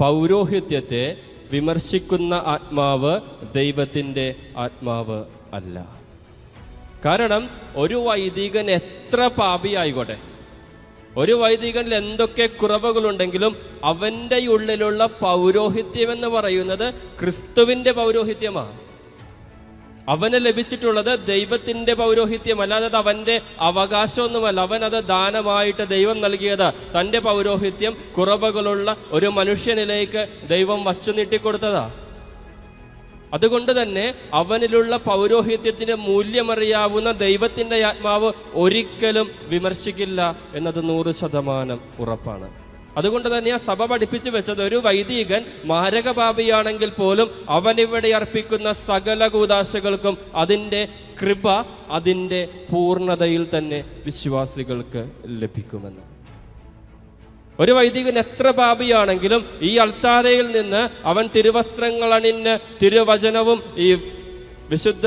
പൗരോഹിത്യത്തെ വിമർശിക്കുന്ന ആത്മാവ് ദൈവത്തിന്റെ ആത്മാവ് അല്ല. കാരണം ഒരു വൈദികൻ എത്ര പാപിയായിക്കോട്ടെ? ഒരു വൈദികനിൽ എന്തൊക്കെ കുറവുകളുണ്ടെങ്കിലും അവന്റെ ഉള്ളിലുള്ള പൗരോഹിത്യം എന്ന് പറയുന്നത് ക്രിസ്തുവിന്റെ പൗരോഹിത്യമാണ്. അവന് ലഭിച്ചിട്ടുള്ളത് ദൈവത്തിന്റെ പൗരോഹിത്യം അല്ലാതെ അവന്റെ അവകാശമൊന്നുമല്ല. അവൻ അത് ദാനമായിട്ട് ദൈവം നൽകിയത് തന്റെ പൗരോഹിത്യം കുറവുകളുള്ള ഒരു മനുഷ്യനിലേക്ക് ദൈവം വച്ചു നീട്ടിക്കൊടുത്തതാ. അതുകൊണ്ട് തന്നെ അവനിലുള്ള പൗരോഹിത്യത്തിന്റെ മൂല്യമറിയാവുന്ന ദൈവത്തിന്റെ ആത്മാവ് ഒരിക്കലും വിമർശിക്കില്ല എന്നത് നൂറ് ശതമാനം ഉറപ്പാണ്. അതുകൊണ്ട് തന്നെ ആ സഭ പഠിപ്പിച്ചു വെച്ചത് ഒരു വൈദികൻ മാരകപാപിയാണെങ്കിൽ പോലും അവനിവിടെ അർപ്പിക്കുന്ന സകല കൂതാശകൾക്കും അതിന്റെ കൃപ അതിന്റെ പൂർണതയിൽ തന്നെ വിശ്വാസികൾക്ക് ലഭിക്കുമെന്ന്. ഒരു വൈദികൻ എത്ര പാപിയാണെങ്കിലും ഈ അൾത്താരയിൽ നിന്ന് അവൻ തിരുവസ്ത്രങ്ങൾ അണിഞ്ഞ് തിരുവചനവും ഈ വിശുദ്ധ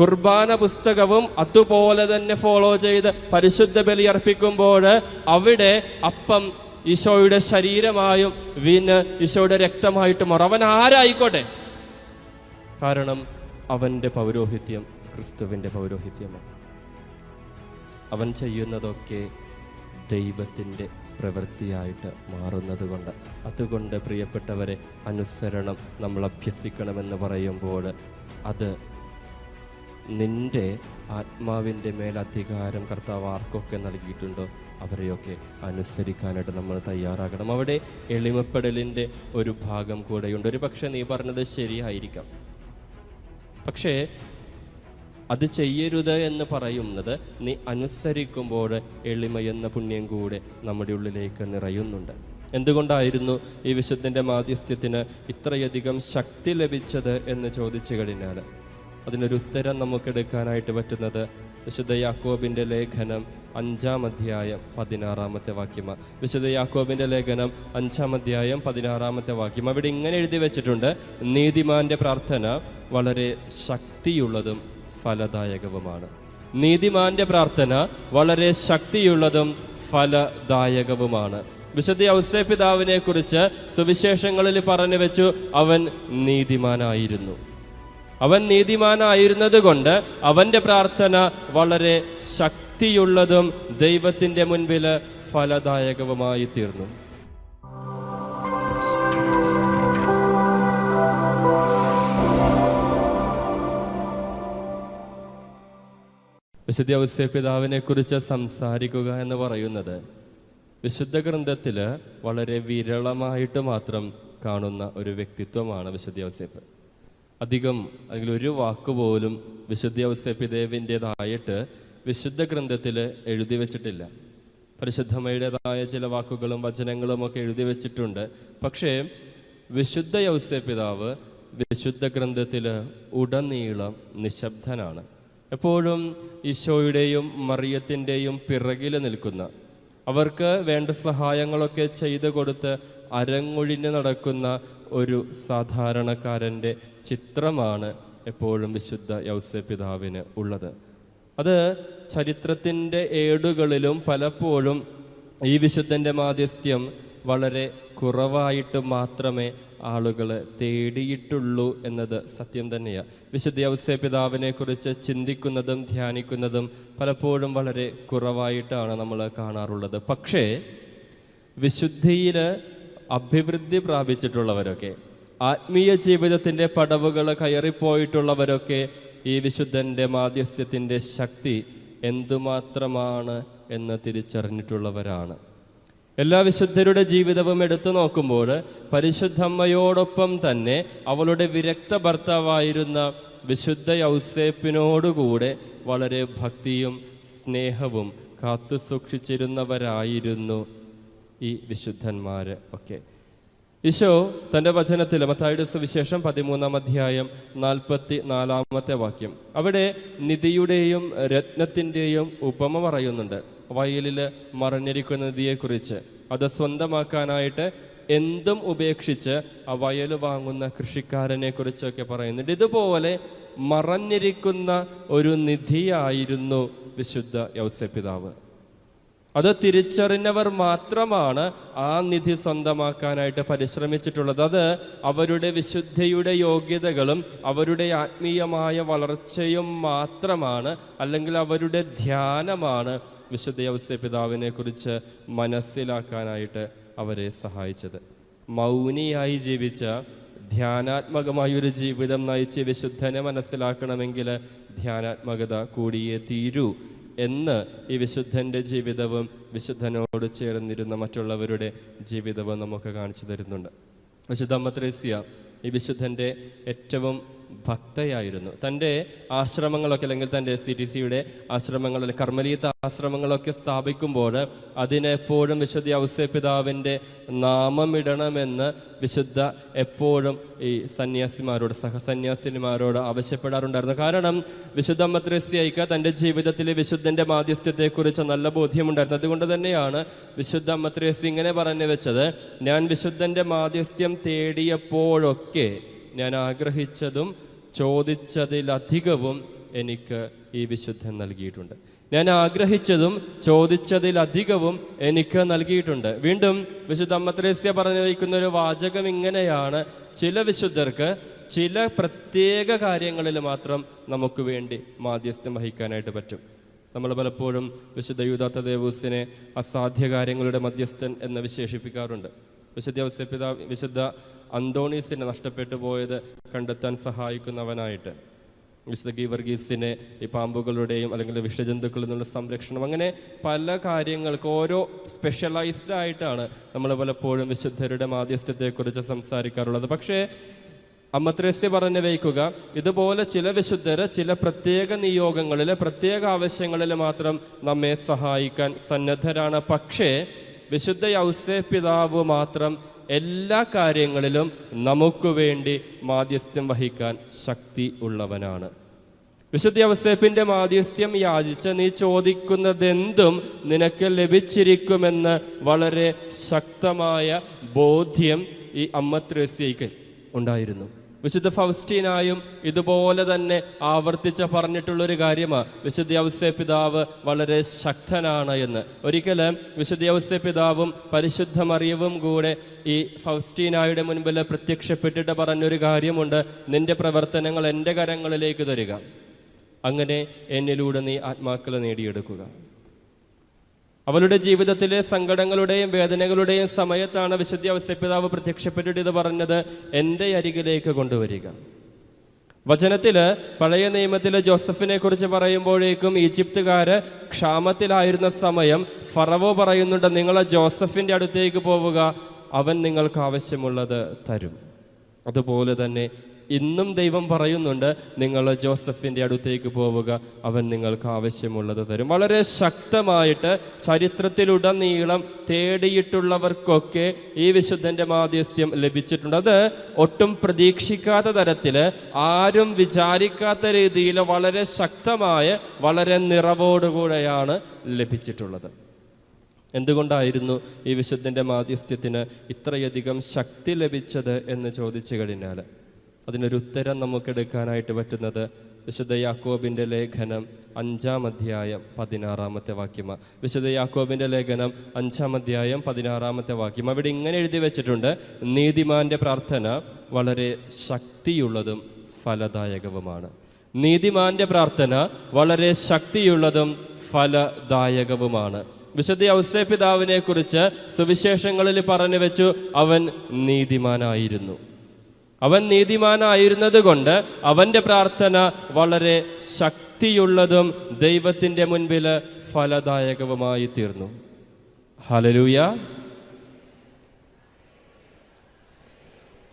കുർബാന പുസ്തകവും അതുപോലെ തന്നെ ഫോളോ ചെയ്ത് പരിശുദ്ധ ബലി അർപ്പിക്കുമ്പോൾ അവിടെ അപ്പം ഈശോയുടെ ശരീരമായും വീന് ഈശോയുടെ രക്തമായിട്ടും മാറും അവൻ ആരായിക്കോട്ടെ? കാരണം അവന്റെ പൗരോഹിത്യം ക്രിസ്തുവിന്റെ പൗരോഹിത്യമാണ്. അവൻ ചെയ്യുന്നതൊക്കെ ദൈവത്തിന്റെ പ്രവൃത്തിയായിട്ട് മാറുന്നത് കൊണ്ട് അതുകൊണ്ട് പ്രിയപ്പെട്ടവരെ അനുസരണം നമ്മൾ അഭ്യസിക്കണമെന്ന് പറയുമ്പോൾ അത് നിന്റെ ആത്മാവിന്റെ മേലധികാരം കർത്താവ് ആർക്കൊക്കെ നൽകിയിട്ടുണ്ടോ? അവരെയൊക്കെ അനുസരിക്കാനായിട്ട് നമ്മൾ തയ്യാറാകണം. അവിടെ എളിമപ്പെടലിന്റെ ഒരു ഭാഗം കൂടെയുണ്ട്. ഒരു പക്ഷേ നീ പറഞ്ഞത് ശരിയായിരിക്കാം. പക്ഷേ അത് ചെയ്യരുത് എന്ന് പറയുന്നത് നീ അനുസരിക്കുമ്പോൾ എളിമ എന്ന പുണ്യം കൂടെ നമ്മുടെ ഉള്ളിലേക്ക് നിറയുന്നുണ്ട്. എന്തുകൊണ്ടായിരുന്നു ഈ വിശുദ്ധന്റെ മാധ്യസ്ഥ്യത്തിന് ഇത്രയധികം ശക്തി ലഭിച്ചത് എന്ന് ചോദിച്ചു കഴിഞ്ഞാൽ അതിനൊരു ഉത്തരം നമുക്കെടുക്കാനായിട്ട് പറ്റുന്നത് വിശുദ്ധ യാക്കോബിന്റെ ലേഖനം അഞ്ചാം അധ്യായം പതിനാറാമത്തെ വാക്യമാണ് വിശുദ്ധ യാക്കോബിന്റെ ലേഖനം അഞ്ചാം അധ്യായം പതിനാറാമത്തെ വാക്യം അവിടെ ഇങ്ങനെ എഴുതി വെച്ചിട്ടുണ്ട് നീതിമാന്റെ പ്രാർത്ഥന വളരെ ശക്തിയുള്ളതും ഫലദായകവുമാണ്. നീതിമാന്റെ പ്രാർത്ഥന വളരെ ശക്തിയുള്ളതും ഫലദായകവുമാണ്. വിശുദ്ധ ഔസേപിതാവിനെ കുറിച്ച് സുവിശേഷങ്ങളിൽ പറഞ്ഞു വെച്ചു അവൻ നീതിമാനായിരുന്നു. അവൻ നീതിമാനായിരുന്നത് കൊണ്ട് അവന്റെ പ്രാർത്ഥന വളരെ ശക്തിയുള്ളതും ദൈവത്തിന്റെ മുൻപിൽ ഫലദായകവുമായി തീർന്നു. വിശുദ്ധ ഔസ്യപിതാവിനെ കുറിച്ച് സംസാരിക്കുക എന്ന് പറയുന്നത് വിശുദ്ധ ഗ്രന്ഥത്തിൽ വളരെ വിരളമായിട്ട് മാത്രം കാണുന്ന ഒരു വ്യക്തിത്വമാണ് വിശുദ്ധ ഔസേപ്പ് അധികം അല്ലെങ്കിൽ ഒരു വാക്കുപോലും വിശുദ്ധ ഔസേപ്പിദേവിന്റെതായിട്ട് വിശുദ്ധ ഗ്രന്ഥത്തിൽ എഴുതി വെച്ചിട്ടില്ല. പരിശുദ്ധമയുടേതായ ചില വാക്കുകളും വചനങ്ങളും ഒക്കെ എഴുതി വെച്ചിട്ടുണ്ട്. പക്ഷേ വിശുദ്ധ യൗസേപിതാവ് വിശുദ്ധ ഗ്രന്ഥത്തിൽ ഉടനീളം നിശബ്ദനാണ്. എപ്പോഴും ഈശോയുടെയും മറിയത്തിന്റെയും പിറകിൽ നിൽക്കുന്ന അവർക്ക് വേണ്ട സഹായങ്ങളൊക്കെ ചെയ്തു കൊടുത്ത് അരങ്ങൊഴിഞ്ഞ് നടക്കുന്ന ഒരു സാധാരണക്കാരന്റെ ചിത്രമാണ് എപ്പോഴും വിശുദ്ധ യൗസപിതാവിന് ഉള്ളത്. അത് ചരിത്രത്തിന്റെ ഏടുകളിലും പലപ്പോഴും ഈ വിശുദ്ധന്റെ മാധ്യസ്ഥ്യം വളരെ കുറവായിട്ട് മാത്രമേ ആളുകൾ തേടിയിട്ടുള്ളൂ എന്നത് സത്യം തന്നെയാണ് വിശുദ്ധ ഔസേപിതാവിനെ കുറിച്ച് ചിന്തിക്കുന്നതും ധ്യാനിക്കുന്നതും പലപ്പോഴും വളരെ കുറവായിട്ടാണ് നമ്മൾ കാണാറുള്ളത്. പക്ഷേ വിശുദ്ധിയിൽ അഭിവൃദ്ധി പ്രാപിച്ചിട്ടുള്ളവരൊക്കെ ആത്മീയ ജീവിതത്തിന്റെ പടവുകൾ കയറിപ്പോയിട്ടുള്ളവരൊക്കെ ഈ വിശുദ്ധന്റെ മാധ്യസ്ഥ്യത്തിന്റെ ശക്തി എന്തുമാത്രമാണ് എന്ന് തിരിച്ചറിഞ്ഞിട്ടുള്ളവരാണ്. എല്ലാ വിശുദ്ധരുടെ ജീവിതവും എടുത്തു നോക്കുമ്പോൾ പരിശുദ്ധമ്മയോടൊപ്പം തന്നെ അവളുടെ വിരക്ത ഭർത്താവായിരുന്ന വിശുദ്ധ യൗസേപ്പിനോടുകൂടെ വളരെ ഭക്തിയും സ്നേഹവും കാത്തു സൂക്ഷിച്ചിരുന്നവരായിരുന്നു ഈ വിശുദ്ധന്മാർ ഒക്കെ. ഈശോ തന്റെ വചനത്തിൽ മത്തായുടെ സുവിശേഷം പതിമൂന്നാം അധ്യായം നാൽപ്പത്തി നാലാമത്തെ വാക്യം. അവിടെ നിധിയുടെയും രത്നത്തിന്റെയും ഉപമ പറയുന്നുണ്ട്. വയലിൽ മറഞ്ഞിരിക്കുന്ന നിധിയെക്കുറിച്ച്. അത് സ്വന്തമാക്കാനായിട്ട് എന്തും ഉപേക്ഷിച്ച് ആ വയൽ വാങ്ങുന്ന കൃഷിക്കാരനെ കുറിച്ചൊക്കെ പറയുന്നുണ്ട്. ഇതുപോലെ മറഞ്ഞിരിക്കുന്ന ഒരു നിധിയായിരുന്നു വിശുദ്ധ യൗസപിതാവ് അത് തിരിച്ചറിഞ്ഞവർ മാത്രമാണ് ആ നിധി സ്വന്തമാക്കാനായിട്ട് പരിശ്രമിച്ചിട്ടുള്ളത്. അത് അവരുടെ വിശുദ്ധിയുടെ യോഗ്യതകളും അവരുടെ ആത്മീയമായ വളർച്ചയും മാത്രമാണ് അല്ലെങ്കിൽ അവരുടെ ധ്യാനമാണ് വിശുദ്ധ യൗസ്യ പിതാവിനെ കുറിച്ച് മനസ്സിലാക്കാനായിട്ട് അവരെ സഹായിച്ചത്. മൗനിയായി ജീവിച്ച ധ്യാനാത്മകമായൊരു ജീവിതം നയിച്ച് വിശുദ്ധനെ മനസ്സിലാക്കണമെങ്കിൽ ധ്യാനാത്മകത കൂടിയേ തീരൂ എന്ന് ഈ വിശുദ്ധന്റെ ജീവിതവും വിശുദ്ധനോട് ചേർന്നിരുന്ന മറ്റുള്ളവരുടെ ജീവിതവും നമുക്ക് കാണിച്ചു തരുന്നുണ്ട്. വിശുദ്ധ അമ്മത്രേസ്യ ഈ വിശുദ്ധന്റെ ഏറ്റവും ഭക്തയായിരുന്നു. തന്റെ ആശ്രമങ്ങളൊക്കെ അല്ലെങ്കിൽ തന്റെ സി ടി സിയുടെ ആശ്രമങ്ങൾ കർമ്മലീത്ത ആശ്രമങ്ങളൊക്കെ സ്ഥാപിക്കുമ്പോൾ അതിനെപ്പോഴും വിശുദ്ധ ഔസ്യ പിതാവിന്റെ നാമമിടണമെന്ന് വിശുദ്ധ എപ്പോഴും ഈ സന്യാസിമാരോട് സഹസന്യാസിനിമാരോട് ആവശ്യപ്പെടാറുണ്ടായിരുന്നു. കാരണം വിശുദ്ധ അമ്മത്രസ്യയ്ക്ക് തന്റെ ജീവിതത്തിലെ വിശുദ്ധന്റെ മാധ്യസ്ഥ്യത്തെക്കുറിച്ച് നല്ല ബോധ്യമുണ്ടായിരുന്നു. അതുകൊണ്ട് തന്നെയാണ് വിശുദ്ധ അമ്മത്രേസ്യ ഇങ്ങനെ പറഞ്ഞു വെച്ചത് ഞാൻ വിശുദ്ധന്റെ മാധ്യസ്ഥ്യം തേടിയപ്പോഴൊക്കെ ഞാൻ ആഗ്രഹിച്ചതും ചോദിച്ചതിലധികവും എനിക്ക് ഈ വിശുദ്ധൻ നൽകിയിട്ടുണ്ട്. ഞാൻ ആഗ്രഹിച്ചതും ചോദിച്ചതിലധികവും എനിക്ക് നൽകിയിട്ടുണ്ട്. വീണ്ടും വിശുദ്ധ അമ്മത്രേസ്യ പറഞ്ഞു വയ്ക്കുന്ന ഒരു വാചകം ഇങ്ങനെയാണ്. ചില വിശുദ്ധർക്ക് ചില പ്രത്യേക കാര്യങ്ങളിൽ മാത്രം നമുക്ക് വേണ്ടി മാധ്യസ്ഥം വഹിക്കാനായിട്ട് പറ്റും. നമ്മൾ പലപ്പോഴും വിശുദ്ധ യൂദാത്ത ദേവൂസിനെ അസാധ്യ കാര്യങ്ങളുടെ മധ്യസ്ഥൻ എന്ന് വിശേഷിപ്പിക്കാറുണ്ട്. വിശുദ്ധ പിതാവ് വിശുദ്ധ അന്തോണീസിനെ നഷ്ടപ്പെട്ടു പോയത് കണ്ടെത്താൻ സഹായിക്കുന്നവനായിട്ട്. വിശുദ്ധ ഗീവർഗീസിനെ ഈ പാമ്പുകളുടെയും അല്ലെങ്കിൽ വിഷജന്തുക്കളിൽ നിന്നുള്ള സംരക്ഷണം അങ്ങനെ പല കാര്യങ്ങൾക്ക് ഓരോ സ്പെഷ്യലൈസ്ഡ് ആയിട്ടാണ് നമ്മൾ പലപ്പോഴും വിശുദ്ധരുടെ മാധ്യസ്ഥത്തെക്കുറിച്ച് സംസാരിക്കാറുള്ളത്. പക്ഷേ അമ്മത്രേസ്യ പറഞ്ഞു വയ്ക്കുക ഇതുപോലെ ചില വിശുദ്ധർ ചില പ്രത്യേക നിയോഗങ്ങളിൽ പ്രത്യേക ആവശ്യങ്ങളിൽ മാത്രം നമ്മെ സഹായിക്കാൻ സന്നദ്ധരാണ്. പക്ഷേ വിശുദ്ധ യൗസേ പിതാവ് മാത്രം എല്ലാ കാര്യങ്ങളിലും നമുക്ക് വേണ്ടി മാധ്യസ്ഥ്യം വഹിക്കാൻ ശക്തി ഉള്ളവനാണ്. വിശുദ്ധ യവസേപ്പിന്റെ മാധ്യസ്ഥ്യം യാചിച്ച നീ ചോദിക്കുന്നതെന്തും നിനക്ക് ലഭിച്ചിരിക്കുമെന്ന് വളരെ ശക്തമായ ബോധ്യം ഈ അമ്മ ഉണ്ടായിരുന്നു. വിശുദ്ധ ഫൗസ്റ്റീനായും ഇതുപോലെ തന്നെ ആവർത്തിച്ച് പറഞ്ഞിട്ടുള്ളൊരു കാര്യമാണ് വിശുദ്ധ ഔസ്യ പിതാവ് വളരെ ശക്തനാണ് എന്ന്. ഒരിക്കലും വിശുദ്ധ ഔസ്യ പിതാവും പരിശുദ്ധ മറിയവും കൂടെ ഈ ഫൗസ്റ്റീനായുടെ മുൻപിൽ പ്രത്യക്ഷപ്പെട്ടിട്ട് പറഞ്ഞൊരു കാര്യമുണ്ട്. നിന്റെ പ്രവർത്തനങ്ങൾ എന്റെ കരങ്ങളിലേക്ക് തരിക. അങ്ങനെ എന്നിലൂടെ നീ ആത്മാക്കളെ നേടിയെടുക്കുക. അവളുടെ ജീവിതത്തിലെ സങ്കടങ്ങളുടെയും വേദനകളുടെയും സമയത്താണ് വിശുദ്ധ അവസ്യപിതാവ് പ്രത്യക്ഷപ്പെട്ടിട്ട് ഇത് പറഞ്ഞത് എന്റെ അരികിലേക്ക് കൊണ്ടുവരിക. വചനത്തിൽ പഴയ നിയമത്തിലെ ജോസഫിനെ കുറിച്ച് പറയുമ്പോഴേക്കും ഈജിപ്തുകാര് ക്ഷാമത്തിലായിരുന്ന സമയം ഫറവോ പറയുന്നുണ്ട് നിങ്ങൾ ജോസഫിന്റെ അടുത്തേക്ക് പോവുക അവൻ നിങ്ങൾക്ക് ആവശ്യമുള്ളത് തരും. അതുപോലെ തന്നെ ഇന്നും ദൈവം പറയുന്നുണ്ട് നിങ്ങൾ ജോസഫിന്റെ അടുത്തേക്ക് പോവുക അവൻ നിങ്ങൾക്ക് ആവശ്യമുള്ളത് തരും. വളരെ ശക്തമായിട്ട് ചരിത്രത്തിലുടനീളം തേടിയിട്ടുള്ളവർക്കൊക്കെ ഈ വിശുദ്ധന്റെ മാധ്യസ്ഥ്യം ലഭിച്ചിട്ടുണ്ട്. അത് ഒട്ടും പ്രതീക്ഷിക്കാത്ത തരത്തിൽ ആരും വിചാരിക്കാത്ത രീതിയിൽ വളരെ ശക്തമായ വളരെ നിറവോടുകൂടെയാണ് ലഭിച്ചിട്ടുള്ളത്. എന്തുകൊണ്ടായിരുന്നു ഈ വിശുദ്ധന്റെ മാധ്യസ്ഥ്യത്തിന് ഇത്രയധികം ശക്തി ലഭിച്ചത് എന്ന് ചോദിച്ചു കഴിഞ്ഞാൽ അതിനൊരു ഉത്തരം നമുക്കെടുക്കാനായിട്ട് പറ്റുന്നത് വിശുദ്ധ യാക്കോബിന്റെ ലേഖനം അഞ്ചാം അധ്യായം പതിനാറാമത്തെ വാക്യമാണ് വിശുദ്ധ യാക്കോബിന്റെ ലേഖനം അഞ്ചാം അധ്യായം പതിനാറാമത്തെ വാക്യം അവിടെ ഇങ്ങനെ എഴുതി വെച്ചിട്ടുണ്ട് നീതിമാന്റെ പ്രാർത്ഥന വളരെ ശക്തിയുള്ളതും ഫലദായകവുമാണ്. നീതിമാന്റെ പ്രാർത്ഥന വളരെ ശക്തിയുള്ളതും ഫലദായകവുമാണ്. വിശുദ്ധ ഔസേ സുവിശേഷങ്ങളിൽ പറഞ്ഞു വെച്ചു അവൻ നീതിമാനായിരുന്നു. അവൻ നീതിമാനായിരുന്നത് കൊണ്ട് അവന്റെ പ്രാർത്ഥന വളരെ ശക്തിയുള്ളതും ദൈവത്തിന്റെ മുൻപിൽ ഫലദായകവുമായി തീർന്നു. ഹലലൂയ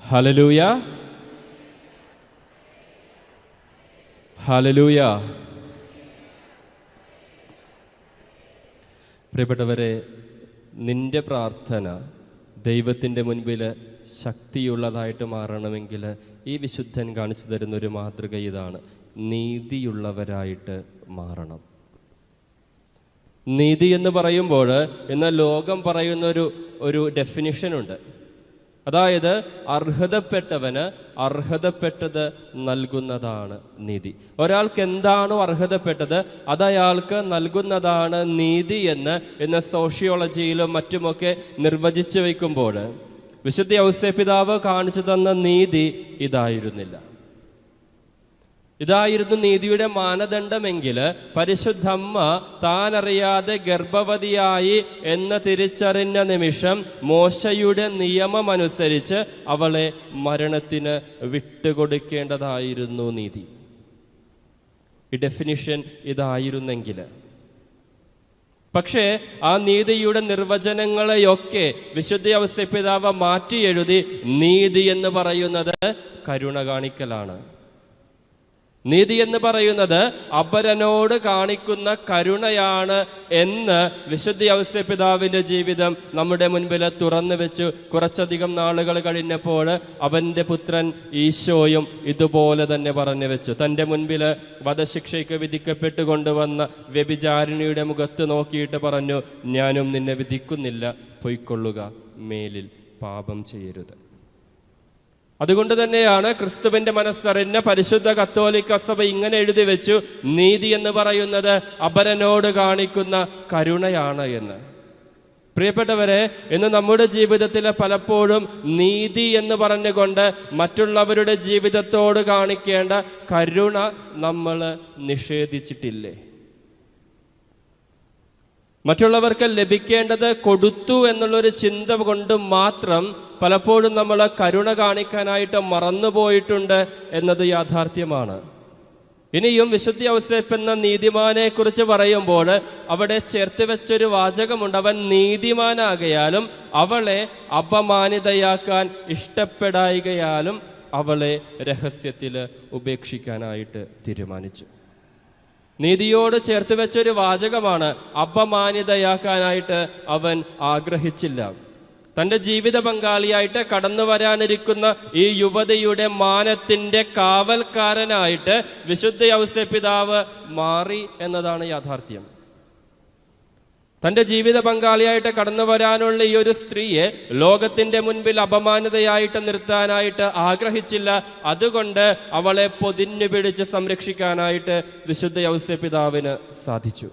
ഹലലൂയ ഹലലൂയ പ്രിയപ്പെട്ടവരെ നിന്റെ പ്രാർത്ഥന ദൈവത്തിന്റെ മുൻപിൽ ശക്തിയുള്ളതായിട്ട് മാറണമെങ്കിൽ ഈ വിശുദ്ധൻ കാണിച്ചു തരുന്ന ഒരു മാതൃക ഇതാണ്. നീതിയുള്ളവരായിട്ട് മാറണം. നീതി എന്ന് പറയുമ്പോൾ എന്നാൽ ലോകം പറയുന്ന ഒരു ഒരു ഡെഫിനിഷനുണ്ട് അതായത് അർഹതപ്പെട്ടവന് അർഹതപ്പെട്ടത് നൽകുന്നതാണ് നീതി. ഒരാൾക്ക് എന്താണോ അർഹതപ്പെട്ടത് അതയാൾക്ക് നൽകുന്നതാണ് നീതി എന്ന് ഇന്ന് സോഷ്യോളജിയിലും മറ്റുമൊക്കെ നിർവചിച്ചു വയ്ക്കുമ്പോൾ വിശുദ്ധ ഔസേപിതാവ് കാണിച്ചു തന്ന നീതി ഇതായിരുന്നില്ല. ഇതായിരുന്നു നീതിയുടെ മാനദണ്ഡമെങ്കിൽ പരിശുദ്ധമ്മ താൻ അറിയാതെ ഗർഭവതിയായി എന്ന് തിരിച്ചറിഞ്ഞ നിമിഷം മോശയുടെ നിയമമനുസരിച്ച് അവളെ മരണത്തിന് വിട്ടുകൊടുക്കേണ്ടതായിരുന്നു നീതി. ഈ ഡെഫിനിഷൻ ഇതായിരുന്നെങ്കിൽ പക്ഷേ ആ നീതിയുടെ നിർവചനങ്ങളെയൊക്കെ വിശുദ്ധ അവസ്ഥപിതാവ് മാറ്റി എഴുതി നീതി എന്ന് പറയുന്നത് കരുണ കാണിക്കലാണ്. നീതി എന്ന് പറയുന്നത് അപരനോട് കാണിക്കുന്ന കരുണയാണ് എന്ന് വിശുദ്ധ ഔസ്യപിതാവിന്റെ ജീവിതം നമ്മുടെ മുൻപിൽ തുറന്നു വെച്ചു. കുറച്ചധികം നാളുകൾ കഴിഞ്ഞപ്പോൾ അവന്റെ പുത്രൻ ഈശോയും ഇതുപോലെ തന്നെ പറഞ്ഞു വെച്ചു. തന്റെ മുൻപിൽ വധശിക്ഷയ്ക്ക് വിധിക്കപ്പെട്ടു കൊണ്ടുവന്ന വ്യഭിചാരിണിയുടെ മുഖത്ത് നോക്കിയിട്ട് പറഞ്ഞു ഞാനും നിന്നെ വിധിക്കുന്നില്ല. പൊയ്ക്കൊള്ളുക. മേലിൽ പാപം ചെയ്യരുത്. അതുകൊണ്ട് തന്നെയാണ് ക്രിസ്തുവിന്റെ മനസ്സറിഞ്ഞ പരിശുദ്ധ കത്തോലിക്ക സഭ ഇങ്ങനെ എഴുതി വെച്ചു നീതി എന്ന് പറയുന്നത് അപരനോട് കാണിക്കുന്ന കരുണയാണ് എന്ന്. പ്രിയപ്പെട്ടവരെ ഇന്ന് നമ്മുടെ ജീവിതത്തിൽ പലപ്പോഴും നീതി എന്ന് പറഞ്ഞുകൊണ്ട് മറ്റുള്ളവരുടെ ജീവിതത്തോട് കാണിക്കേണ്ട കരുണ നമ്മൾ നിഷേധിച്ചിട്ടില്ലേ? മറ്റുള്ളവർക്ക് ലഭിക്കേണ്ടത് കൊടുത്തു എന്നുള്ളൊരു ചിന്ത കൊണ്ട് മാത്രം പലപ്പോഴും നമ്മൾ കരുണ കാണിക്കാനായിട്ട് മറന്നുപോയിട്ടുണ്ട് എന്നത് യാഥാർത്ഥ്യമാണ്. ഇനിയും വിശുദ്ധി ഔസേപ്പ് എന്ന നീതിമാനെ കുറിച്ച് പറയുമ്പോൾ അവിടെ ചേർത്ത് വെച്ചൊരു വാചകമുണ്ട്. അവൻ നീതിമാനാകയാലും അവളെ അപമാനിതയാക്കാൻ ഇഷ്ടപ്പെടായികയാലും അവളെ രഹസ്യത്തിൽ ഉപേക്ഷിക്കാനായിട്ട് തീരുമാനിച്ചു. നീതിയോട് ചേർത്ത് വെച്ചൊരു വാചകമാണ് അപമാനിതയാക്കാനായിട്ട് അവൻ ആഗ്രഹിച്ചില്ല. തന്റെ ജീവിത പങ്കാളിയായിട്ട് കടന്നു വരാനിരിക്കുന്ന ഈ യുവതിയുടെ മാനത്തിന്റെ കാവൽക്കാരനായിട്ട് വിശുദ്ധ ഔസപിതാവ് മാറി എന്നതാണ് യാഥാർത്ഥ്യം. തന്റെ ജീവിത പങ്കാളിയായിട്ട് കടന്നു വരാനുള്ള ഈ ഒരു സ്ത്രീയെ ലോകത്തിന്റെ മുൻപിൽ അപമാനതയായിട്ട് നിർത്താനായിട്ട് ആഗ്രഹിച്ചില്ല. അതുകൊണ്ട് അവളെ പൊതിഞ്ഞു പിടിച്ച് സംരക്ഷിക്കാനായിട്ട് വിശുദ്ധ ഔസ്യപിതാവിന് സാധിച്ചു.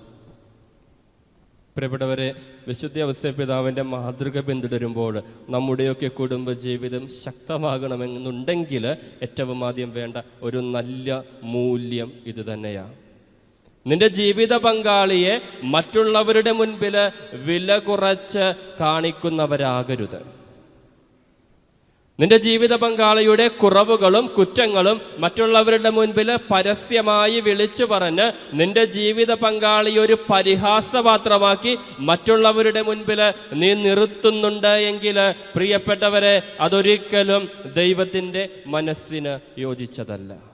പ്രിയപ്പെട്ടവരെ വിശുദ്ധ ഔസ്യപിതാവിന്റെ മാതൃക പിന്തുടരുമ്പോൾ നമ്മുടെയൊക്കെ കുടുംബജീവിതം ശക്തമാകണമെന്നുണ്ടെങ്കിൽ ഏറ്റവും ആദ്യം വേണ്ട ഒരു നല്ല മൂല്യം ഇത് തന്നെയാണ് നിന്റെ ജീവിത പങ്കാളിയെ മറ്റുള്ളവരുടെ മുൻപിൽ വില കുറച്ച് കാണിക്കുന്നവരാകരുത്. നിന്റെ ജീവിത പങ്കാളിയുടെ കുറവുകളും കുറ്റങ്ങളും മറ്റുള്ളവരുടെ മുൻപിൽ പരസ്യമായി വിളിച്ചു പറഞ്ഞ് നിന്റെ ജീവിത പങ്കാളി ഒരു പരിഹാസപാത്രമാക്കി മറ്റുള്ളവരുടെ മുൻപിൽ നീ നിർത്തുന്നുണ്ട് എങ്കിൽ പ്രിയപ്പെട്ടവരെ അതൊരിക്കലും ദൈവത്തിന്റെ മനസ്സിന് യോജിച്ചതല്ല.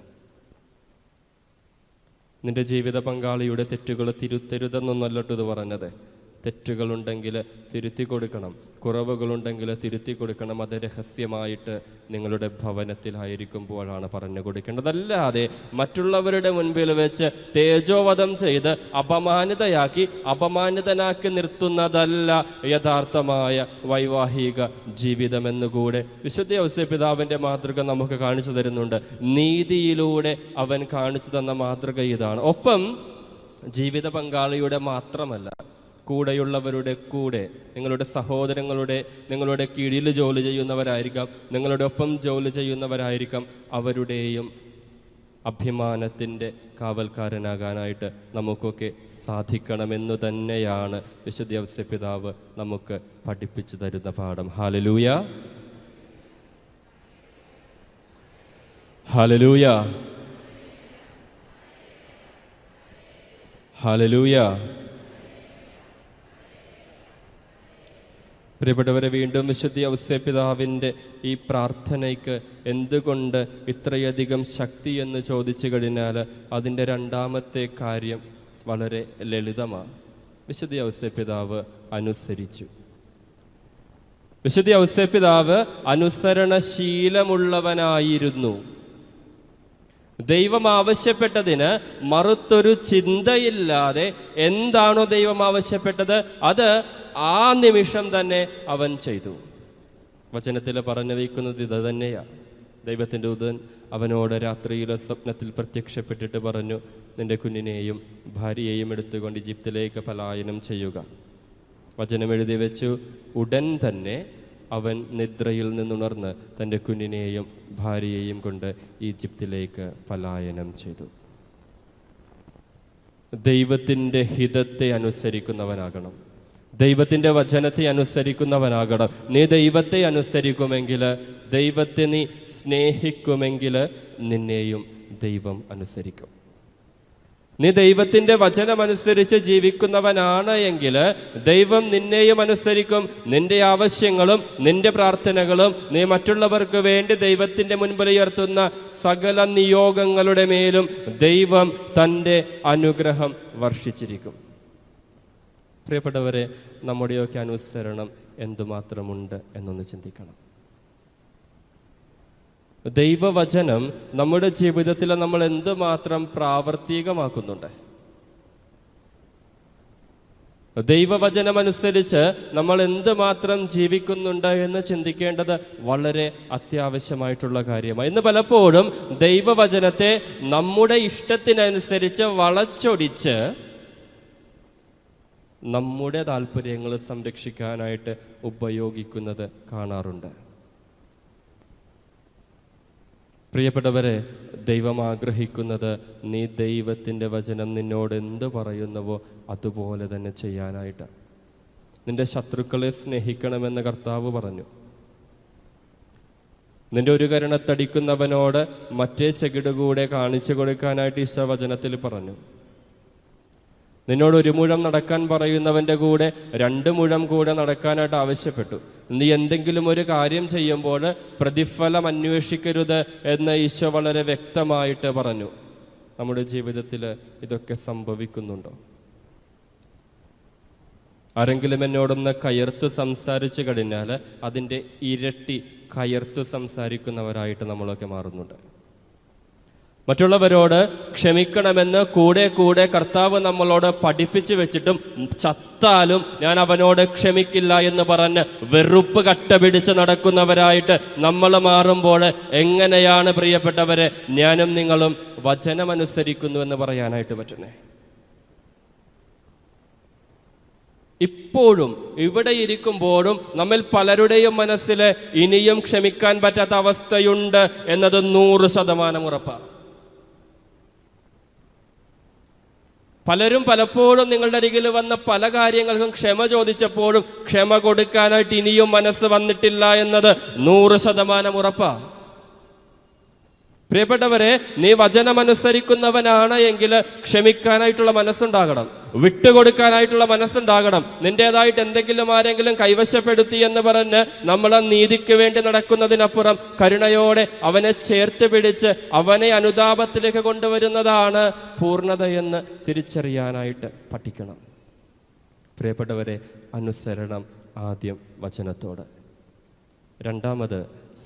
നിന്റെ ജീവിത പങ്കാളിയുടെ തെറ്റുകൾ തിരുത്തരുതെന്നൊന്നല്ലോട്ടു ഇത് പറഞ്ഞത്. തെറ്റുകളുണ്ടെങ്കിൽ തിരുത്തി കൊടുക്കണം. കുറവുകളുണ്ടെങ്കിൽ തിരുത്തി കൊടുക്കണം. അത് രഹസ്യമായിട്ട് നിങ്ങളുടെ ഭവനത്തിലായിരിക്കുമ്പോഴാണ് പറഞ്ഞു കൊടുക്കേണ്ടതല്ലാതെ മറ്റുള്ളവരുടെ മുൻപിൽ വെച്ച് തേജോവധം ചെയ്ത് അപമാനിതയാക്കി അപമാനിതനാക്കി നിർത്തുന്നതല്ല യഥാർത്ഥമായ വൈവാഹിക ജീവിതമെന്നുകൂടെ വിശുദ്ധ ഔസ്യ പിതാവിന്റെ മാതൃക നമുക്ക് കാണിച്ചു തരുന്നുണ്ട്. നീതിയിലൂടെ അവൻ കാണിച്ചു തന്ന മാതൃക ഇതാണ്. ഒപ്പം ജീവിത പങ്കാളിയുടെ മാത്രമല്ല കൂടെയുള്ളവരുടെ കൂടെ നിങ്ങളുടെ സഹോദരങ്ങളുടെ നിങ്ങളുടെ കീഴിൽ ജോലി ചെയ്യുന്നവരായിരിക്കാം നിങ്ങളുടെ ഒപ്പം ജോലി ചെയ്യുന്നവരായിരിക്കാം അവരുടെയും അഭിമാനത്തിന്റെ കാവൽക്കാരനാകാനായിട്ട് നമുക്കൊക്കെ സാധിക്കണമെന്നു തന്നെയാണ് വിശുദ്ധ പിതാവ് നമുക്ക് പഠിപ്പിച്ചു തരുന്ന പാഠം. ഹാലലൂയ ഹാലലൂയ ഹാലലൂയ പ്രിയപ്പെട്ടവരെ വീണ്ടും വിശുദ്ധി ഔസ്യപിതാവിന്റെ ഈ പ്രാർത്ഥനയ്ക്ക് എന്തുകൊണ്ട് ഇത്രയധികം ശക്തി എന്ന് ചോദിച്ചു കഴിഞ്ഞാൽ അതിന്റെ രണ്ടാമത്തെ കാര്യം വളരെ ലളിതമാണ്. വിശുദ്ധി ഔസ്യപിതാവ് അനുസരിച്ചു. വിശുദ്ധി ഔസ്യപിതാവ് അനുസരണശീലമുള്ളവനായിരുന്നു. ദൈവം ആവശ്യപ്പെട്ടതിന് മറുത്തൊരു ചിന്തയില്ലാതെ എന്താണോ ദൈവം ആവശ്യപ്പെട്ടത്? അത് ആ നിമിഷം തന്നെ അവൻ ചെയ്തു. വചനത്തിൽ പറഞ്ഞു വയ്ക്കുന്നത് ഇത് തന്നെയാണ് ദൈവത്തിന്റെ ഉദൻ അവനോട് രാത്രിയിലെ സ്വപ്നത്തിൽ പ്രത്യക്ഷപ്പെട്ടിട്ട് പറഞ്ഞു നിന്റെ കുഞ്ഞിനെയും ഭാര്യയെയും എടുത്തുകൊണ്ട് ഈജിപ്തിലേക്ക് പലായനം ചെയ്യുക. വചനം എഴുതി വെച്ചു. ഉടൻ തന്നെ അവൻ നിദ്രയിൽ നിന്നുണർന്ന് തന്റെ കുഞ്ഞിനെയും ഭാര്യയെയും കൊണ്ട് ഈജിപ്തിലേക്ക് പലായനം ചെയ്തു. ദൈവത്തിന്റെ ഹിതത്തെ അനുസരിക്കുന്നവനാകണം. ദൈവത്തിന്റെ വചനത്തെ അനുസരിക്കുന്നവനാകണം. നീ ദൈവത്തെ അനുസരിക്കുമെങ്കിൽ ദൈവത്തെ നീ സ്നേഹിക്കുമെങ്കിൽ നിന്നെയും ദൈവം അനുസരിക്കും. നീ ദൈവത്തിന്റെ വചനമനുസരിച്ച് ജീവിക്കുന്നവനാണ് എങ്കിൽ ദൈവം നിന്നെയും അനുസരിക്കും. നിന്റെ ആവശ്യങ്ങളും നിന്റെ പ്രാർത്ഥനകളും നീ മറ്റുള്ളവർക്ക് വേണ്ടി ദൈവത്തിന്റെ മുൻപിൽ ഉയർത്തുന്ന സകല നിയോഗങ്ങളുടെ മേലും ദൈവം തന്റെ അനുഗ്രഹം വർഷിച്ചിരിക്കും. പ്രിയപ്പെട്ടവരെ നമ്മുടെയൊക്കെ അനുസരണം എന്തുമാത്രമുണ്ട് എന്നൊന്ന് ചിന്തിക്കണം. ദൈവവചനം നമ്മുടെ ജീവിതത്തിൽ നമ്മൾ എന്തുമാത്രം പ്രാവർത്തികമാക്കുന്നുണ്ട്? ദൈവവചനമനുസരിച്ച് നമ്മൾ എന്തുമാത്രം ജീവിക്കുന്നുണ്ട് എന്ന് ചിന്തിക്കേണ്ടത് വളരെ അത്യാവശ്യമായിട്ടുള്ള കാര്യമാണ്. ഇന്ന് പലപ്പോഴും ദൈവവചനത്തെ നമ്മുടെ ഇഷ്ടത്തിനനുസരിച്ച് വളച്ചൊടിച്ച് നമ്മുടെ താല്പര്യങ്ങൾ സംരക്ഷിക്കാനായിട്ട് ഉപയോഗിക്കുന്നത് കാണാറുണ്ട്. പ്രിയപ്പെട്ടവരെ ദൈവം ആഗ്രഹിക്കുന്നത് നീ ദൈവത്തിന്റെ വചനം നിന്നോട് എന്ത് പറയുന്നുവോ അതുപോലെ തന്നെ ചെയ്യാനായിട്ട്. നിന്റെ ശത്രുക്കളെ സ്നേഹിക്കണമെന്ന് കർത്താവ് പറഞ്ഞു. നിന്റെ ഒരു കരണത്തടിക്കുന്നവനോട് മറ്റേ ചെകിട് കൂടെ കാണിച്ചു കൊടുക്കാനായിട്ട് ഈശോ വചനത്തിൽ പറഞ്ഞു. നിന്നോട് ഒരു മുഴം നടക്കാൻ പറയുന്നവന്റെ കൂടെ രണ്ട് മുഴം കൂടെ നടക്കാനായിട്ട് ആവശ്യപ്പെട്ടു. നീ എന്തെങ്കിലും ഒരു കാര്യം ചെയ്യുമ്പോൾ പ്രതിഫലം അന്വേഷിക്കരുത് എന്ന് ഈശോ വളരെ വ്യക്തമായിട്ട് പറഞ്ഞു. നമ്മുടെ ജീവിതത്തിൽ ഇതൊക്കെ സംഭവിക്കുന്നുണ്ടോ? ആരെങ്കിലും എന്നോടൊന്ന് കയർത്ത് സംസാരിച്ചു കഴിഞ്ഞാൽ അതിന്റെ ഇരട്ടി കയർത്ത് സംസാരിക്കുന്നവരായിട്ട് നമ്മളൊക്കെ മാറുന്നുണ്ട്. മറ്റുള്ളവരോട് ക്ഷമിക്കണമെന്ന് കൂടെ കൂടെ കർത്താവ് നമ്മളോട് പഠിപ്പിച്ചു വെച്ചിട്ടും ചത്താലും ഞാൻ അവനോട് ക്ഷമിക്കില്ല എന്ന് പറഞ്ഞ് വെറുപ്പ് കട്ട പിടിച്ച് നടക്കുന്നവരായിട്ട് നമ്മൾ മാറുമ്പോൾ എങ്ങനെയാണ് പ്രിയപ്പെട്ടവരെ? ഞാനും നിങ്ങളും വചനമനുസരിക്കുന്നു എന്ന് പറയാനായിട്ട് പറ്റുന്നേ. ഇപ്പോഴും ഇവിടെ ഇരിക്കുമ്പോഴും നമ്മൾ പലരുടെയും മനസ്സിൽ ഇനിയും ക്ഷമിക്കാൻ പറ്റാത്ത അവസ്ഥയുണ്ട് എന്നത് നൂറ് ശതമാനം ഉറപ്പാണ്. പലരും പലപ്പോഴും നിങ്ങളുടെ അരികിൽ വന്ന പല കാര്യങ്ങൾക്കും ക്ഷമ ചോദിച്ചപ്പോഴും ക്ഷമ കൊടുക്കാനായിട്ട് ഇനിയും മനസ്സ് വന്നിട്ടില്ല എന്നത് നൂറ് ശതമാനം ഉറപ്പാണ് പ്രിയപ്പെട്ടവരെ നീ വചനമനുസരിക്കുന്നവനാണ് എങ്കിൽ ക്ഷമിക്കാനായിട്ടുള്ള മനസ്സുണ്ടാകണം. വിട്ടുകൊടുക്കാനായിട്ടുള്ള മനസ്സുണ്ടാകണം. നിന്റേതായിട്ട് എന്തെങ്കിലും ആരെങ്കിലും കൈവശപ്പെടുത്തി എന്ന് പറഞ്ഞ് നമ്മളെ നീതിക്ക് വേണ്ടി നടക്കുന്നതിനപ്പുറം കരുണയോടെ അവനെ ചേർത്ത് പിടിച്ച് അവനെ അനുതാപത്തിലേക്ക് കൊണ്ടുവരുന്നതാണ് പൂർണതയെന്ന് തിരിച്ചറിയാനായിട്ട് പഠിക്കണം. പ്രിയപ്പെട്ടവരെ അനുസരണം ആദ്യം വചനത്തോട്. രണ്ടാമത്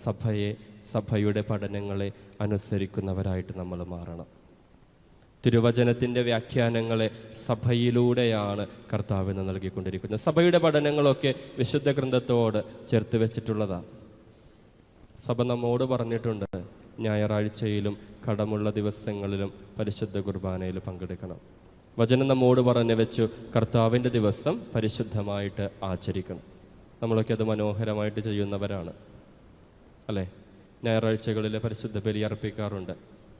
സഭയെ സഭയുടെ പഠനങ്ങളെ അനുസരിക്കുന്നവരായിട്ട് നമ്മൾ മാറണം. തിരുവചനത്തിന്റെ വ്യാഖ്യാനങ്ങളെ സഭയിലൂടെയാണ് കർത്താവിന് നൽകിക്കൊണ്ടിരിക്കുന്നത്. സഭയുടെ പഠനങ്ങളൊക്കെ വിശുദ്ധ ഗ്രന്ഥത്തോട് ചേർത്ത് വെച്ചിട്ടുള്ളതാണ് സഭ നമ്മോട് പറഞ്ഞിട്ടുണ്ട് ഞായറാഴ്ചയിലും കടമുള്ള ദിവസങ്ങളിലും പരിശുദ്ധ കുർബാനയിൽ പങ്കെടുക്കണം. വചനം നമ്മോട് പറഞ്ഞു വെച്ചു കർത്താവിന്റെ ദിവസം പരിശുദ്ധമായിട്ട് ആചരിക്കണം. നമ്മളൊക്കെ അത് മനോഹരമായിട്ട് ചെയ്യുന്നവരാണ്. അല്ലേ? ഞായറാഴ്ചകളിൽ പരിശുദ്ധ ബലി അർപ്പിക്കാറുണ്ട്.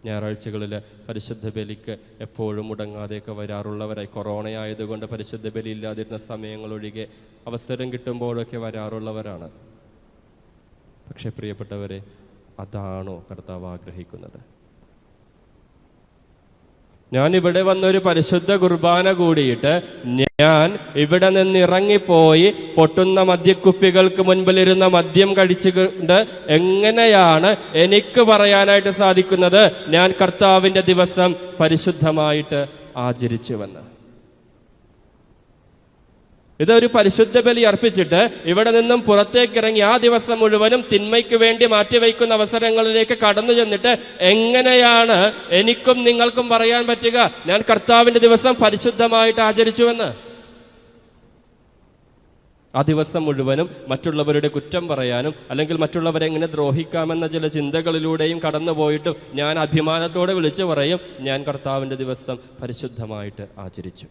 ഞായറാഴ്ചകളിൽ പരിശുദ്ധ ബലിക്ക് എപ്പോഴും മുടങ്ങാതെയൊക്കെ വരാറുള്ളവരായി. കൊറോണ ആയതുകൊണ്ട് പരിശുദ്ധ ബലി ഇല്ലാതിരുന്ന സമയങ്ങളൊഴികെ അവസരം കിട്ടുമ്പോഴൊക്കെ വരാറുള്ളവരാണ്. പക്ഷേ പ്രിയപ്പെട്ടവരെ അതാണോ കർത്താവ് ആഗ്രഹിക്കുന്നത്? ഞാൻ ഇവിടെ വന്നൊരു പരിശുദ്ധ കുർബാന കൂടിയിട്ട് ഞാൻ ഇവിടെ നിന്ന് ഇറങ്ങിപ്പോയി പൊട്ടുന്ന മദ്യക്കുപ്പികൾക്ക് മുൻപിലിരുന്ന മദ്യം കഴിച്ചുകൊണ്ട് എങ്ങനെയാണ് എനിക്ക് പറയാനായിട്ട് സാധിക്കുന്നത്? ഞാൻ കർത്താവിന്റെ ദിവസം പരിശുദ്ധമായിട്ട് ആചരിച്ചുവെന്ന്. ഇതൊരു പരിശുദ്ധ ബലി അർപ്പിച്ചിട്ട് ഇവിടെ നിന്നും പുറത്തേക്ക് ഇറങ്ങി ആ ദിവസം മുഴുവനും തിന്മയ്ക്ക് വേണ്ടി മാറ്റിവെക്കുന്ന അവസരങ്ങളിലേക്ക് കടന്നു ചെന്നിട്ട് എങ്ങനെയാണ് എനിക്കും നിങ്ങൾക്കും പറയാൻ പറ്റുക? ഞാൻ കർത്താവിന്റെ ദിവസം പരിശുദ്ധമായിട്ട് ആചരിച്ചുവെന്ന്. ആ ദിവസം മുഴുവനും മറ്റുള്ളവരുടെ കുറ്റം പറയാനും അല്ലെങ്കിൽ മറ്റുള്ളവരെ എങ്ങനെ ദ്രോഹിക്കാമെന്ന ചില ചിന്തകളിലൂടെയും കടന്നുപോയിട്ടും ഞാൻ അഭിമാനത്തോടെ വിളിച്ചു പറയും ഞാൻ കർത്താവിന്റെ ദിവസം പരിശുദ്ധമായിട്ട് ആചരിച്ചു.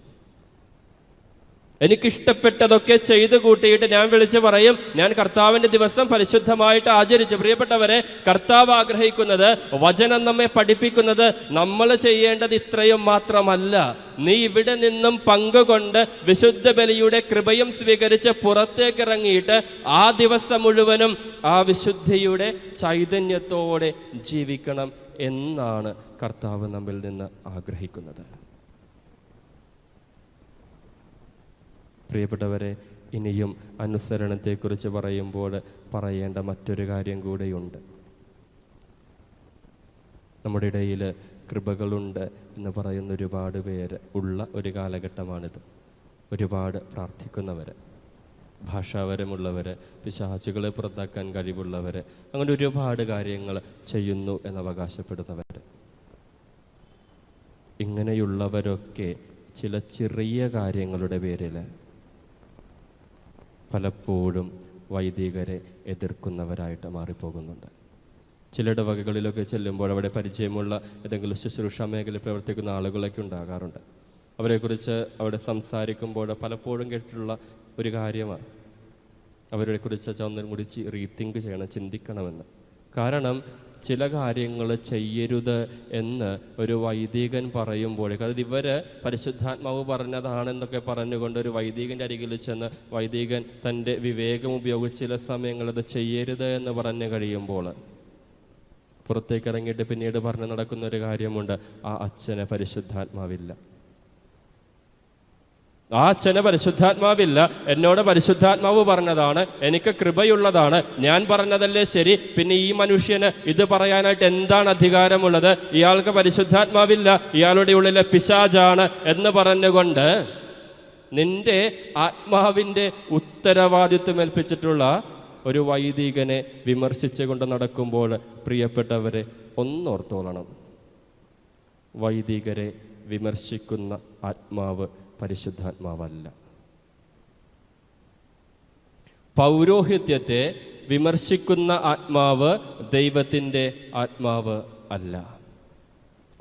എനിക്കിഷ്ടപ്പെട്ടതൊക്കെ ചെയ്തു കൂട്ടിയിട്ട് ഞാൻ വിളിച്ചു പറയും ഞാൻ കർത്താവിന്റെ ദിവസം പരിശുദ്ധമായിട്ട് ആചരിച്ചു. പ്രിയപ്പെട്ടവരെ കർത്താവ് ആഗ്രഹിക്കുന്നത് വചനം നമ്മെ പഠിപ്പിക്കുന്നത് നമ്മൾ ചെയ്യേണ്ടത് ഇത്രയും മാത്രമല്ല. നീ ഇവിടെ നിന്നും പങ്കുകൊണ്ട് വിശുദ്ധ ബലിയുടെ കൃപയും സ്വീകരിച്ച് പുറത്തേക്ക് ഇറങ്ങിയിട്ട് ആ ദിവസം മുഴുവനും ആ വിശുദ്ധിയുടെ ചൈതന്യത്തോടെ ജീവിക്കണം എന്നാണ് കർത്താവ് നമ്മിൽ നിന്ന് ആഗ്രഹിക്കുന്നത്. പ്രിയപ്പെട്ടവരെ ഇനിയും അനുസരണത്തെക്കുറിച്ച് പറയുമ്പോൾ പറയേണ്ട മറ്റൊരു കാര്യം കൂടെയുണ്ട്. നമ്മുടെ ഇടയിൽ കൃപകളുണ്ട് എന്ന് പറയുന്ന ഒരുപാട് പേര് ഉള്ള ഒരു കാലഘട്ടമാണിത്. ഒരുപാട് പ്രാർത്ഥിക്കുന്നവർ ഭാഷാപരമുള്ളവർ പിശാചുകളെ പുറത്താക്കാൻ കഴിവുള്ളവർ അങ്ങനെ ഒരുപാട് കാര്യങ്ങൾ ചെയ്യുന്നു എന്ന് അവകാശപ്പെടുന്നവർ ഇങ്ങനെയുള്ളവരൊക്കെ ചില ചെറിയ കാര്യങ്ങളുടെ പേരിൽ പലപ്പോഴും വൈദികരെ എതിർക്കുന്നവരായിട്ട് മാറിപ്പോകുന്നുണ്ട്. ചില വകകളിലൊക്കെ ചെല്ലുമ്പോൾ അവിടെ പരിചയമുള്ള ഏതെങ്കിലും ശുശ്രൂഷ മേഖലയിൽ പ്രവർത്തിക്കുന്ന ആളുകളൊക്കെ ഉണ്ടാകാറുണ്ട്. അവരെക്കുറിച്ച് അവിടെ സംസാരിക്കുമ്പോൾ പലപ്പോഴും കേട്ടിട്ടുള്ള ഒരു കാര്യമാണ്. അവരെ കുറിച്ച് ഒന്നും കൂടി റീതിങ്ക് ചെയ്യണം ചിന്തിക്കണമെന്ന്. കാരണം ചില കാര്യങ്ങൾ ചെയ്യരുത് എന്ന് ഒരു വൈദികൻ പറയുമ്പോഴേക്ക്. അതായത് ഇവർ പരിശുദ്ധാത്മാവ് പറഞ്ഞതാണെന്നൊക്കെ പറഞ്ഞുകൊണ്ട് ഒരു വൈദികന്റെ അരികിൽ ചെന്ന് വൈദികൻ തന്റെ വിവേകം ഉപയോഗിച്ച് ചില സമയങ്ങളത് ചെയ്യരുത് എന്ന് പറഞ്ഞു കഴിയുമ്പോൾ പുറത്തേക്ക് ഇറങ്ങിയിട്ട് പിന്നീട് പറഞ്ഞു നടക്കുന്ന ഒരു കാര്യമുണ്ട് ആ അച്ഛനെ പരിശുദ്ധാത്മാവില്ല. ആ അച്ഛന് പരിശുദ്ധാത്മാവില്ല. എന്നോട് പരിശുദ്ധാത്മാവ് പറഞ്ഞതാണ് എനിക്ക് കൃപയുള്ളതാണ്. ഞാൻ പറഞ്ഞതല്ലേ ശരി. പിന്നെ ഈ മനുഷ്യന് ഇത് പറയാനായിട്ട് എന്താണ് അധികാരമുള്ളത്? ഇയാൾക്ക് പരിശുദ്ധാത്മാവില്ല. ഇയാളുടെ ഉള്ളിലെ പിശാജാണ് എന്ന് പറഞ്ഞുകൊണ്ട് നിന്റെ ആത്മാവിന്റെ ഉത്തരവാദിത്വം ഏൽപ്പിച്ചിട്ടുള്ള ഒരു വൈദികനെ വിമർശിച്ചുകൊണ്ട് നടക്കുമ്പോൾ പ്രിയപ്പെട്ടവരെ ഒന്നോർത്തോളണം. വൈദികരെ വിമർശിക്കുന്ന ആത്മാവ് പരിശുദ്ധാത്മാവല്ല. പൗരോഹിത്യത്തെ വിമർശിക്കുന്ന ആത്മാവ് ദൈവത്തിന്റെ ആത്മാവ് അല്ല.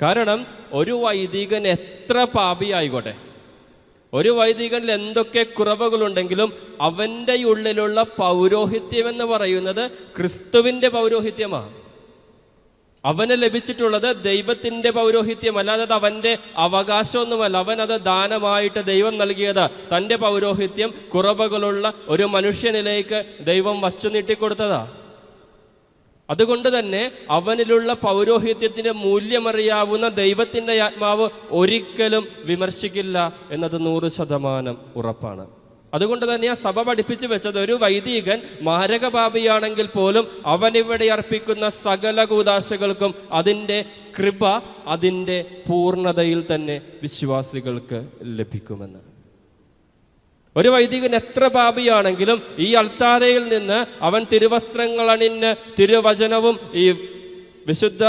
കാരണം ഒരു വൈദികൻ എത്ര പാപിയായിക്കോട്ടെ? ഒരു വൈദികനിൽ എന്തൊക്കെ കുറവുകളുണ്ടെങ്കിലും അവന്റെ ഉള്ളിലുള്ള പൗരോഹിത്യം എന്ന് പറയുന്നത് ക്രിസ്തുവിന്റെ പൗരോഹിത്യമാണ് അവന് ലഭിച്ചിട്ടുള്ളത് ദൈവത്തിന്റെ പൗരോഹിത്യം അല്ലാതെ അത് അവന്റെ അവകാശമൊന്നുമല്ല. അവൻ അത് ദാനമായിട്ട് ദൈവം നൽകിയത് തന്റെ പൗരോഹിത്യം കുറവുകളുള്ള ഒരു മനുഷ്യനിലേക്ക് ദൈവം വച്ചു നീട്ടിക്കൊടുത്തതാ. അതുകൊണ്ട് തന്നെ അവനിലുള്ള പൗരോഹിത്യത്തിന്റെ മൂല്യമറിയാവുന്ന ദൈവത്തിന്റെ ആത്മാവ് ഒരിക്കലും വിമർശിക്കില്ല എന്നത് നൂറ് ശതമാനം ഉറപ്പാണ്. അതുകൊണ്ട് തന്നെ ആ സഭ പഠിപ്പിച്ചു വെച്ചത് ഒരു വൈദികൻ മാരകപാപിയാണെങ്കിൽ പോലും അവനിവിടെ അർപ്പിക്കുന്ന സകല കൂതാശകൾക്കും അതിന്റെ കൃപ അതിന്റെ പൂർണതയിൽ തന്നെ വിശ്വാസികൾക്ക് ലഭിക്കുമെന്ന്. ഒരു വൈദികൻ എത്ര പാപിയാണെങ്കിലും ഈ അൾത്താരയിൽ നിന്ന് അവൻ തിരുവസ്ത്രങ്ങൾ അണിഞ്ഞ് തിരുവചനവും ഈ വിശുദ്ധ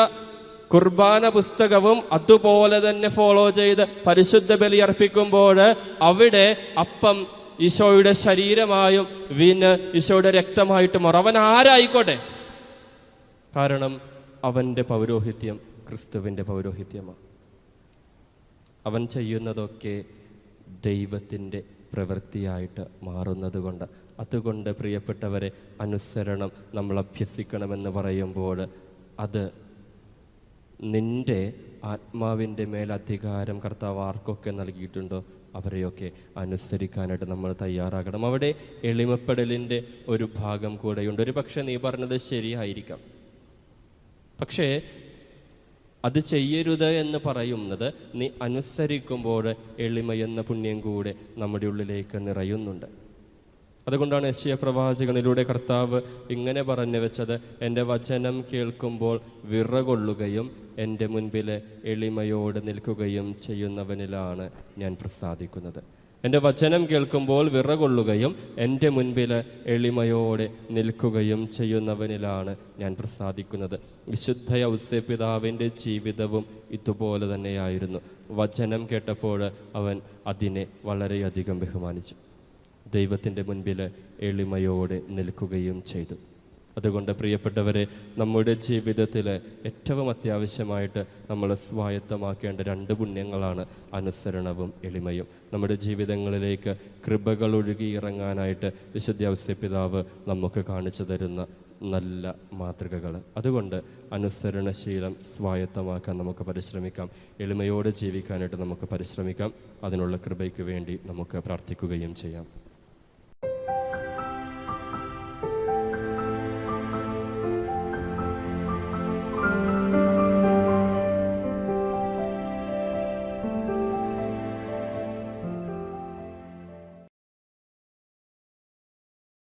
കുർബാന പുസ്തകവും അതുപോലെ തന്നെ ഫോളോ ചെയ്ത് പരിശുദ്ധ ബലി അർപ്പിക്കുമ്പോൾ അവിടെ അപ്പം ഈശോയുടെ ശരീരമായും വീന് ഈശോയുടെ രക്തമായിട്ട് മാറും അവൻ ആരായിക്കോട്ടെ? കാരണം അവന്റെ പൗരോഹിത്യം ക്രിസ്തുവിന്റെ പൗരോഹിത്യമാണ്. അവൻ ചെയ്യുന്നതൊക്കെ ദൈവത്തിന്റെ പ്രവൃത്തിയായിട്ട് മാറുന്നത് കൊണ്ട് അതുകൊണ്ട് പ്രിയപ്പെട്ടവരെ അനുസരണം നമ്മൾ അഭ്യസിക്കണമെന്ന് പറയുമ്പോൾ അത് നിന്റെ ആത്മാവിന്റെ മേൽ അധികാരം കർത്താവ് ആർക്കൊക്കെ നൽകിയിട്ടുണ്ടോ? അവരെയൊക്കെ അനുസരിക്കാനായിട്ട് നമ്മൾ തയ്യാറാകണം. അവിടെ എളിമപ്പെടലിന്റെ ഒരു ഭാഗം കൂടെയുണ്ട്. ഒരു പക്ഷേ നീ പറഞ്ഞത് ശരിയായിരിക്കാം. പക്ഷേ അത് ചെയ്യരുത് എന്ന് പറയുന്നത് നീ അനുസരിക്കുമ്പോൾ എളിമയെന്ന പുണ്യം കൂടെ നമ്മുടെ ഉള്ളിലേക്ക് നിറയുന്നുണ്ട്. അതുകൊണ്ടാണ് എസ് പ്രവാചകനിലൂടെ കർത്താവ് ഇങ്ങനെ പറഞ്ഞു വെച്ചത്. എന്റെ വചനം കേൾക്കുമ്പോൾ വിറകൊള്ളുകയും എന്റെ മുൻപിൽ എളിമയോട് നിൽക്കുകയും ചെയ്യുന്നവനിലാണ് ഞാൻ പ്രസാദിക്കുന്നത്. എന്റെ വചനം കേൾക്കുമ്പോൾ വിറകൊള്ളുകയും എന്റെ മുൻപിൽ എളിമയോടെ നിൽക്കുകയും ചെയ്യുന്നവനിലാണ് ഞാൻ പ്രസാദിക്കുന്നത്. വിശുദ്ധ ഔസ്യപിതാവിന്റെ ജീവിതവും ഇതുപോലെ തന്നെയായിരുന്നു. വചനം കേട്ടപ്പോൾ അവൻ അതിനെ വളരെയധികം ബഹുമാനിച്ചു. ദൈവത്തിന്റെ മുൻപിൽ എളിമയോടെ നിൽക്കുകയും ചെയ്തു. അതുകൊണ്ട് പ്രിയപ്പെട്ടവരെ നമ്മുടെ ജീവിതത്തിൽ ഏറ്റവും അത്യാവശ്യമായിട്ട് നമ്മൾ സ്വായത്തമാക്കേണ്ട രണ്ട് പുണ്യങ്ങളാണ് അനുസരണവും എളിമയും. നമ്മുടെ ജീവിതങ്ങളിലേക്ക് കൃപകൾ ഒഴുകിയിറങ്ങാനായിട്ട് വിശുദ്ധാവസ്ഥ പിതാവ് നമുക്ക് കാണിച്ചു തരുന്ന നല്ല മാതൃകകൾ. അതുകൊണ്ട് അനുസരണശീലം സ്വായത്തമാക്കാൻ നമുക്ക് പരിശ്രമിക്കാം. എളിമയോടെ ജീവിക്കാനായിട്ട് നമുക്ക് പരിശ്രമിക്കാം. അതിനുള്ള കൃപയ്ക്ക് വേണ്ടി നമുക്ക് പ്രാർത്ഥിക്കുകയും ചെയ്യാം.